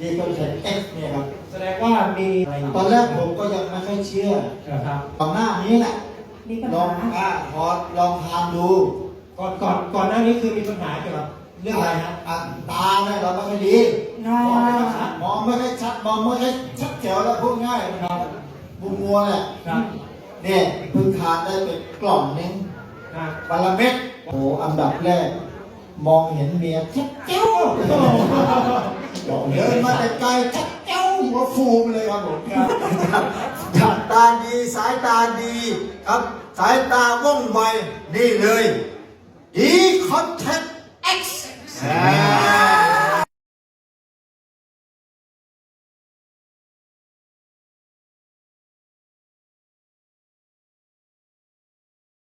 อนแทนเอ็กเนี่ยครับ แสดงว่ามีอะไรยู่ตอนแรกผมก็ยังไม่ค่อยเชื่อครับตอนหน้านี้แหละมีปัญลองหาอะพอลองทานดูก่อนก่อนก่อนหน้านี้คือมีปัญหาเกี่ยวกับเรื่องอะไรฮะอะตาเนี่ยเราไม่ค่อยดีนอมองไม่ค่อยชัดมองไม่ค่อยชัดแจ๋วแล้วพูดง่ายนะครับบุมัวเนี่ยครับเนี่ยเพิ่งทานได้เป็นกล่องนึงครับวันละเม็ดโอ้โหอันดับแรก มองเห็นเมียชัดแจ๋ว เดินมาแต่ไกลจัดเจ้าหัวฟูมเลยครับผมจากตาดีสายตาดีครับ สายตาว่องไวนี่เลยดีคอนแทคเอ็กซ์